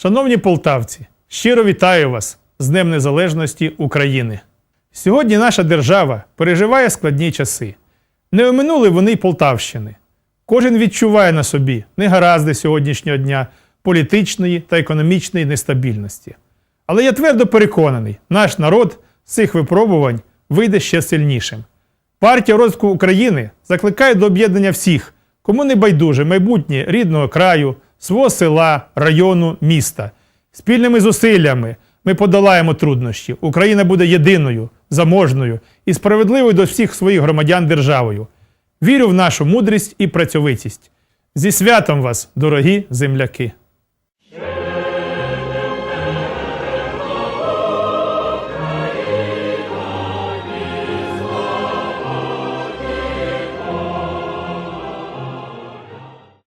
Шановні полтавці, щиро вітаю вас з Днем Незалежності України. Сьогодні наша держава переживає складні часи. Не оминули вони й Полтавщини. Кожен відчуває на собі негаразди сьогоднішнього дня політичної та економічної нестабільності. Але я твердо переконаний, наш народ з цих випробувань вийде ще сильнішим. Партія розвитку України закликає до об'єднання всіх, кому не байдуже майбутнє рідного краю, свого села, району, міста. Спільними зусиллями ми подолаємо труднощі. Україна буде єдиною, заможною і справедливою до всіх своїх громадян державою. Вірю в нашу мудрість і працьовитість. Зі святом вас, дорогі земляки!